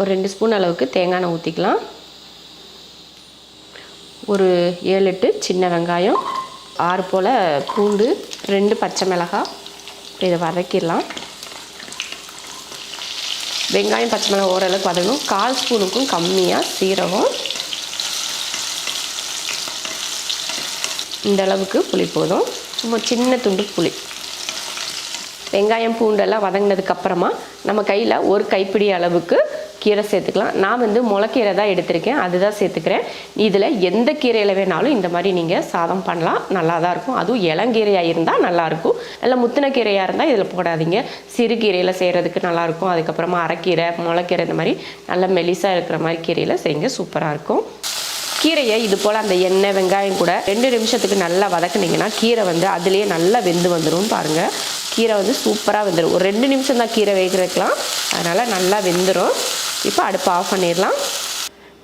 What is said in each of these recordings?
ஒரு ரெண்டு ஸ்பூன் அளவுக்கு தேங்காய் எண்ணெய் ஊற்றிக்கலாம் ஒரு ஏழு எட்டு சின்ன வெங்காயம் ஆறு போல் பூண்டு ரெண்டு பச்சை மிளகாய். இதை வதக்கிடலாம். வெங்காயம் பச்சை மிளகாய் ஓரளவுக்கு வதங்கணும். கால் ஸ்பூனுக்கும் கம்மியாக சீரகம். இந்த அளவுக்கு புளி போதும். சும்மா சின்ன துண்டு புளி. வெங்காயம் பூண்டெல்லாம் வதங்கினதுக்கப்புறமா நம்ம கையில் ஒரு கைப்பிடி அளவுக்கு கீரை சேர்த்துக்கலாம். நான் வந்து முளைக்கீரை தான் எடுத்திருக்கேன். அதுதான் சேர்த்துக்கிறேன். இதில் எந்த கீரையில் வேணாலும் இந்த மாதிரி நீங்கள் சாதம் பண்ணலாம். நல்லா தான் இருக்கும். அதுவும் இளங்கீரையாக இருந்தால் நல்லாயிருக்கும் இல்லை முத்தின கீரையாக இருந்தால் இதில் போடாதீங்க. சிறு கீரையில் செய்கிறதுக்கு நல்லாயிருக்கும் அதுக்கப்புறமா அரைக்கீரை முளைக்கீரை இந்த மாதிரி நல்ல மெலிசாக இருக்கிற மாதிரி கீரையில் செய்யுங்க சூப்பராக இருக்கும். கீரையை இது போல் அந்த எண்ணெய் வெங்காயம் கூட ரெண்டு நிமிஷத்துக்கு நல்லா வதக்குனீங்கன்னா கீரை வந்து அதுலேயே நல்லா வெந்து வந்துடும் பாருங்கள் கீரை வந்து சூப்பராக வெந்துடும் ஒரு ரெண்டு நிமிஷம் தான் கீரை வேகிறதுக்கலாம் அதனால் நல்லா வெந்துடும் இப்போ அடுப்பு ஆஃப் பண்ணிடலாம்.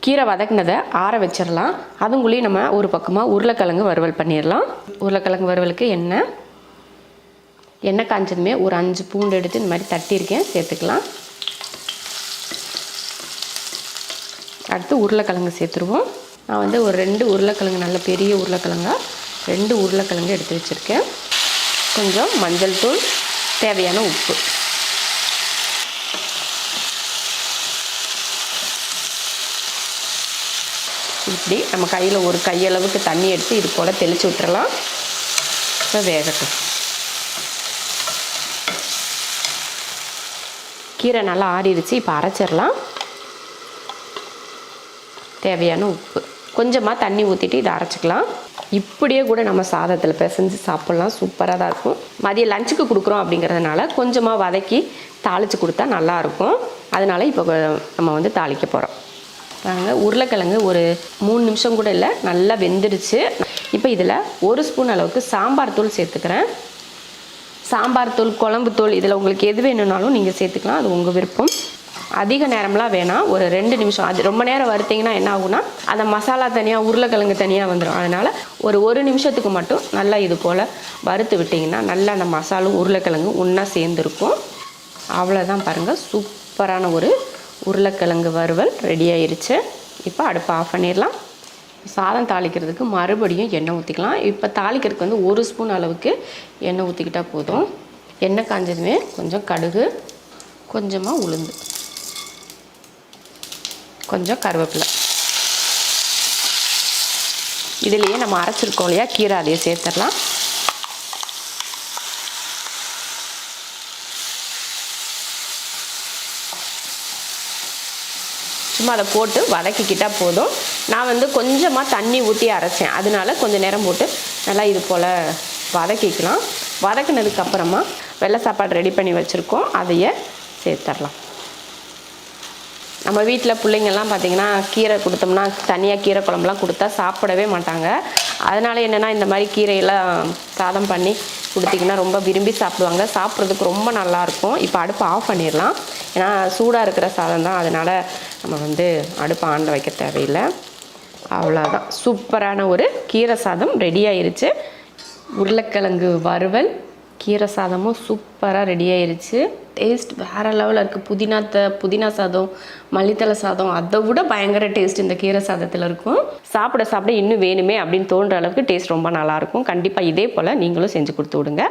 கீரை வதக்குனதை ஆற வச்சிடலாம். அதுங்குள்ளேயும் நம்ம ஒரு பக்கமாக உருளைக்கிழங்கு வறுவல் பண்ணிடலாம். உருளைக்கிழங்கு வறுவலுக்கு எண்ணெய் எண்ணெய் காஞ்சதுமே ஒரு அஞ்சு பூண்டு எடுத்து இந்த மாதிரி தட்டியிருக்கேன் சேர்த்துக்கலாம். அடுத்து உருளைக்கிழங்கு சேர்த்துருவோம். நான் வந்து ஒரு ரெண்டு உருளைக்கிழங்கு நல்ல பெரிய உருளைக்கிழங்கா ரெண்டு உருளைக்கிழங்கு எடுத்து வச்சுருக்கேன். கொஞ்சம் மஞ்சள் தூள் தேவையான உப்பு. இப்படி நம்ம கையில் ஒரு கையளவுக்கு தண்ணி எடுத்து இது போல் தெளித்து விட்டுறலாம். இப்போ வேகட்டும். கீரை நல்லா ஆறிடுச்சு இப்போ அரைச்சிடலாம். தேவையான உப்பு. கொஞ்சமாக தண்ணி ஊற்றிட்டு இதை அரைச்சிக்கலாம். இப்படியே கூட நம்ம சாதத்தில் பிசைஞ்சு சாப்பிட்லாம். சூப்பராக தான் இருக்கும். மதியம் லஞ்சுக்கு கொடுக்குறோம் அப்படிங்கிறதுனால கொஞ்சமாக வதக்கி தாளித்து கொடுத்தா நல்லாயிருக்கும் அதனால் இப்போ நம்ம வந்து தாளிக்க போகிறோம் பாருங்க உருளைக்கிழங்கு ஒரு மூணு நிமிஷம் கூட இல்லை நல்லா வெந்துடுச்சு இப்போ இதில் ஒரு ஸ்பூன் அளவுக்கு சாம்பார் தூள் சேர்த்துக்கிறேன். சாம்பார் தூள் குழம்பு தூள் இதில் உங்களுக்கு எது வேணும்னாலும் நீங்கள் சேர்த்துக்கலாம் அது உங்கள் விருப்பம். அதிக நேரம்லாம் வேணாம் ஒரு ரெண்டு நிமிஷம். அது ரொம்ப நேரம் வறுத்திங்கன்னா என்ன ஆகுனா அந்த மசாலா தனியாக உருளைக்கிழங்கு தனியாக வந்துடும் அதனால் ஒரு ஒரு நிமிஷத்துக்கு மட்டும் நல்லா இது போல் வறுத்து விட்டிங்கன்னா நல்லா அந்த மசாலும் உருளைக்கிழங்கு ஒன்றா சேர்ந்துருக்கும். அவ்வளோதான் பாருங்கள் சூப்பரான ஒரு உருளைக்கிழங்கு வறுவல் ரெடி ஆயிருச்சு. இப்போ அடுப்பை ஆஃப் பண்ணிடலாம். சாதம் தாளிக்கிறதுக்கு மறுபடியும் எண்ணெய் ஊற்றிக்கலாம் இப்போ தாளிக்கிறதுக்கு வந்து ஒரு ஸ்பூன் அளவுக்கு எண்ணெய் ஊற்றிக்கிட்டால் போதும். எண்ணெய் காஞ்சதுமே கொஞ்சம் கடுகு கொஞ்சமாக உளுந்து கொஞ்சம் கருவேப்பிலை. இதுலேயே நம்ம அரைச்சிருக்கோம் இல்லையா? கீரை அதையே சேர்த்துடலாம். சும்மா அதை போட்டு வதக்கிக்கிட்டால் போதும். நான் வந்து கொஞ்சமாக தண்ணி ஊற்றி அரைச்சேன். அதனால கொஞ்சம் நேரம் போட்டு நல்லா இது போல் வதக்கிக்கலாம். வதக்குனதுக்கப்புறமா வெள்ளை சாப்பாடு ரெடி பண்ணி வச்சுருக்கோம். அதையே சேர்த்துடலாம். நம்ம வீட்டில் பிள்ளைங்கள்லாம் பார்த்திங்கன்னா கீரை கொடுத்தோம்னா தனியாக கீரை குழம்புலாம் கொடுத்தா சாப்பிடவே மாட்டாங்க. அதனால் என்னென்னா இந்த மாதிரி கீரையெல்லாம் சாதம் பண்ணி கொடுத்திங்கன்னா ரொம்ப விரும்பி சாப்பிடுவாங்க. சாப்பிட்றதுக்கு ரொம்ப நல்லாயிருக்கும் இப்போ அடுப்பு ஆஃப் பண்ணிடலாம். ஏன்னா சூடாக இருக்கிற சாதம் தான். அதனால் நம்ம வந்து அடுப்பு ஆன் வைக்க தேவையில்லை. அவ்வளோதான் சூப்பரான ஒரு கீரை சாதம் ரெடி ஆயிருச்சு. உருளைக்கிழங்கு வறுவல் கீரை சாதமும் சூப்பராக ரெடி ஆயிடுச்சு டேஸ்ட் வேறு லெவலில் இருக்குது புதினா த புதினா சாதம் மல்லித்தலை சாதம் அதை விட பயங்கர டேஸ்ட் இந்த கீரை சாதத்தில் இருக்கும். சாப்பிட சாப்பிட இன்னும் வேணுமே அப்படின்னு தோன்ற அளவுக்கு டேஸ்ட் ரொம்ப நல்லாயிருக்கும் கண்டிப்பாக இதே போல் நீங்களும் செஞ்சு கொடுத்து விடுங்க.